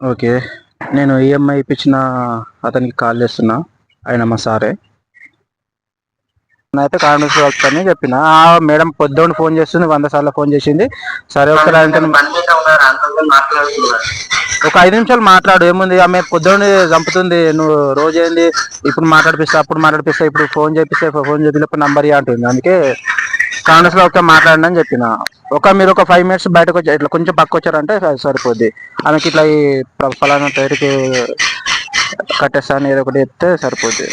Okay. నేను EMI ఇప్పించిన అతనికి కాల్ చేస్తున్నా. ఆయన మా సారే. అయితే కాంగ్రెస్ వస్తుందని చెప్పిన. ఆ మేడం పొద్దున్న ఫోన్ చేస్తుంది వంద సార్లు ఫోన్ చేసింది. సరే ఒకసారి అంటే మాట్లాడుతున్నారు. ఒక ఐదు నిమిషాలు మాట్లాడు ఏముంది? ఆమె పొద్దున్న చంపుతుంది నువ్వు రోజు ఏంది? ఇప్పుడు మాట్లాడిపిస్తా అప్పుడు మాట్లాడిపిస్తా ఇప్పుడు ఫోన్ చేపిస్తే ఫోన్ చేపిస్తే నంబర్ అంటుంది. అందుకే కాంగ్రెస్లో ఒక మాట్లాడండి అని చెప్పిన. ఒక మీరు ఒక ఫైవ్ మినిట్స్ బయటకు వచ్చి ఇట్లా కొంచెం పక్క వచ్చారంటే సరిపోద్ది. ఆమెకి ఇట్లా ఈ ఫలానా పేరుకి కట్టేస్తాను ఏదో ఒకటి చెప్తే సరిపోద్ది.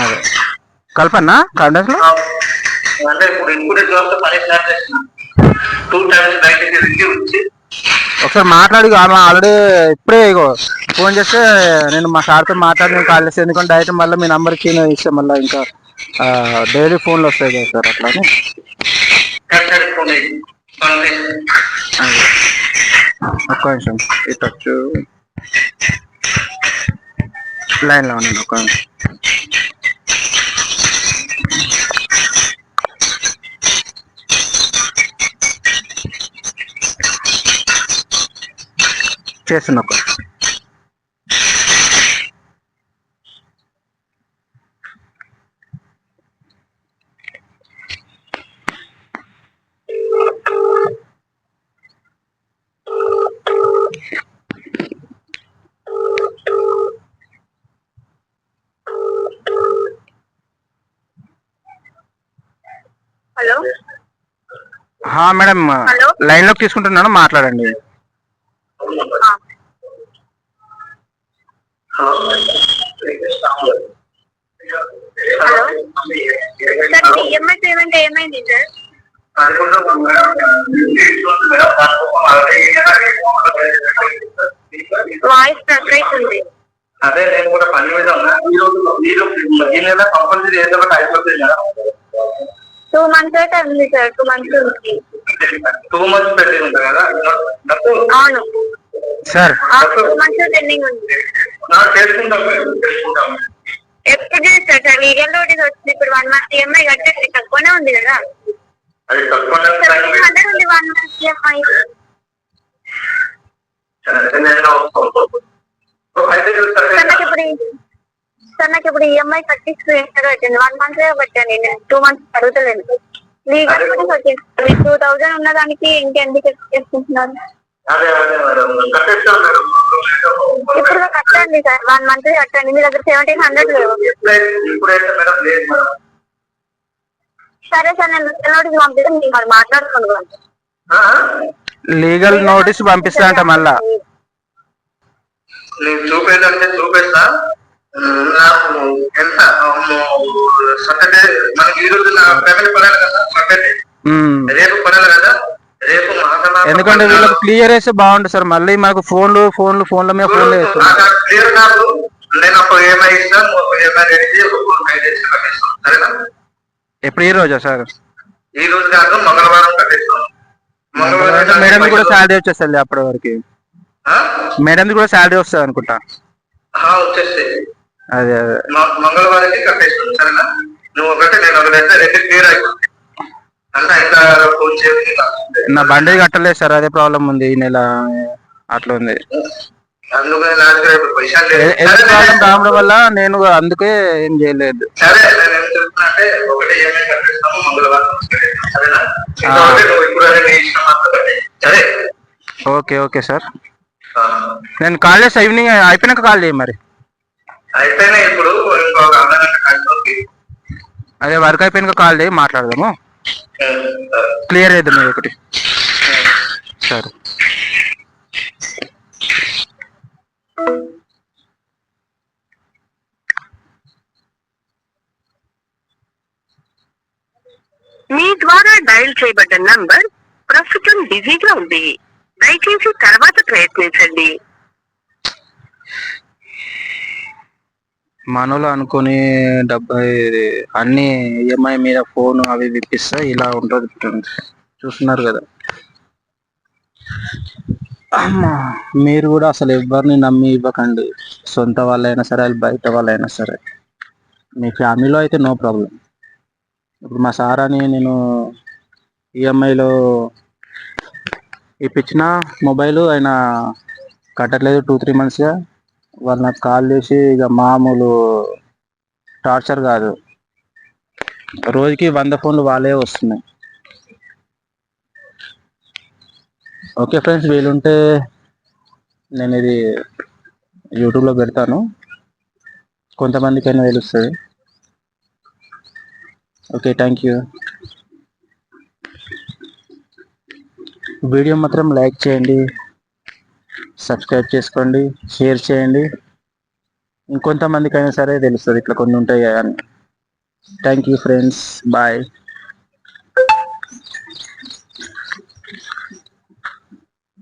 అదే. కల్పన కాంగ్రెస్లో ఒకసారి మాట్లాడి ఆల్రెడీ ఇప్పుడే ఇగో ఫోన్ చేస్తే నేను మా సార్తో మాట్లాడి నేను కాల్ చేస్తే ఎందుకంటే డైరెక్ట్ మళ్ళీ మీ నెంబర్కి నేను ఇస్తే మళ్ళీ ఇంకా డైలీ ఫోన్లు వస్తాయి కదా సార్ అట్లా. ఒక్క నిమిషం. ఇటొచ్చు లైన్లో ఉన్నాను ఒక నిమిషం. చేస్తున్నా మేడం హలో. లైన్లోకి తీసుకుంటున్నాను మాట్లాడండి. ఏమైంది సార్? వాయిస్ స్ట్రక్ అవుతుంది అదే నేను కూడా పని మీద ఉన్నా. ఈ రోజు మీరు ఈ నెల కంపల్సరీ ఏదో ఒకటి అయిపోతుంది కదా. టూ మంత్స్ అయితే ఉంది సార్ టూ మంత్స్ ఉంది. టూ మంత్స్ పెట్టి ఉంది కదా? అవును. సార్ టూ మంత్స్ పెండింగ్ ఉంది. ఎప్పుడు చేస్తారు సార్? లీగల్ నోటీస్ వచ్చింది ఇప్పుడు వన్ మంత్ ఈఎంఐ కట్టేసి తక్కువనే ఉంది కదా. అది తక్కువ సెవెంటీన్ హండ్రెడ్ ఉంది వన్ మంత్ ఈఎంఐ అయితే సార్ నాకు ఇప్పుడు సార్ నాకు ఇప్పుడు ఈఎంఐ కట్టిస్తూ ఎంత పెట్టండి వన్ మంత్ పెట్టండి నేను. టూ మంత్స్ అడుగుతలేను. లీగల్ నోటీస్ వచ్చింది టూ థౌజండ్ ఉన్న దానికి ఇంకెందుకు చేసుకుంటున్నారు? అదే అదే మేడం. కట్టేస్తాం మేడం. ఇప్పుడు కట్టండి సార్. వన్ మంత్ కట్టండి. మీ దగ్గర సెవెంటీన్ హండ్రెడ్ లేవు. సరే సార్ నేను నోటీస్ పంపిస్తే మీరు మరి మాట్లాడుకోండి ఆ? లీగల్ నోటీస్ పంపిస్తా అంట మళ్ళా. నేను చూపేదంటే చూపేస్తా. నాకు ఎంత సాటర్డే మనకి ఈ రోజు నా ఫ్యామిలీ పడాలి కదా సాటర్డే ఉమ్. రేపు పడాలి కదా రేపు మాసనాలు ఎందుకంటే వీళ్ళకి క్లియర్ చేస్తే బాగుంటుంది సార్. మళ్ళీ మనకు ఫోన్లు ఫోన్లు ఫోన్ల మీద ఫోన్లు వేస్తున్నారు. క్లియర్ నాకు నేను ఒక ఏమై ఇస్తాను ఒక ఏమై రెడీ ఒక ఫైవ్ డేస్ కట్టేస్తాను సరేనా ఎప్పుడు ఈ రోజా సార్? ఈ రోజు కాదు మంగళవారం కట్టేస్తాం మంగళవారం మేడం కూడా శాలరీ వచ్చేస్తుంది అప్పటి వరకు? మేడం కూడా శాలరీ వస్తుంది అనుకుంటా. వచ్చేస్తాయి. అదే అదే. సరేనా? నువ్వు ఒకటి నేను రెండు క్లియర్ అయిపోతుంది అంటే ఇంకా ఫోన్ చేసి నా బండి కట్టలేదు సార్ అదే ప్రాబ్లం ఉంది ఈ నెల అట్లా ఉంది. నా దగ్గర పైసలు రావడం వల్ల నేను అందుకే ఏం చేయలేదు. సరే నేను ఏం చెప్తున్నా అంటే ఒకటి ఏమేమి కట్టేస్తాము మంగళవారం కట్టేస్తాం, సరేనా? ఇంకా ఆ. ఒకటి నువ్వు ఇప్పుడు అదే నీ ఇష్టం అంతా కట్టే. సరే? Okay okay sir. నేను కాల్ చేస్తా ఈవినింగ్ అయిపోయినాక కాల్ చేయి మరి. ఇప్పుడు ఇంకొక అదే వర్క్ అయిపోయినాక కాల్ చేయి మాట్లాడదాము. క్లియర్ ఇది ఒకటి. సరే. మీ ద్వారా డయల్ చేయబడ్డ నంబర్ ప్రస్తుతం బిజీగా ఉంది. దయచేసి తర్వాత ప్రయత్నించండి. మనలో అనుకుని డబ్బా అన్ని ఈఎంఐ మీద ఫోన్ అవి విప్పిస్తే ఇలా ఉంటుంది చూస్తున్నారు కదా. అమ్మా మీరు కూడా అసలు ఎవరిని నమ్మి ఇవ్వకండి. సొంత వాళ్ళైనా సరే వాళ్ళు బయట వాళ్ళైనా సరే. మీ ఫ్యామిలీలో అయితే నో ప్రాబ్లం. ఇప్పుడు మా సార్ అని నేను ఈఎంఐలో ఇప్పించిన మొబైల్ ఆయన కట్టట్లేదు టూ త్రీ మంత్స్గా. వాళ్ళు నాకు కాల్ చేసి ఇక మామూలు టార్చర్ కాదు. రోజుకి వంద ఫోన్లు వాళ్ళే వస్తున్నాయి. ఓకే ఫ్రెండ్స్ వీలుంటే నేను ఇది యూట్యూబ్లో పెడతాను. కొంతమందికైనా తెలుస్తుంది. Okay thank you. వీడియో మాత్రం లైక్ చేయండి. సబ్స్క్రైబ్ చేసుకోండి షేర్ చేయండి. ఇంకొంతమందికైనా సరే తెలుస్తుంది ఇట్లా కొన్ని ఉంటాయి అని. Thank you friends bye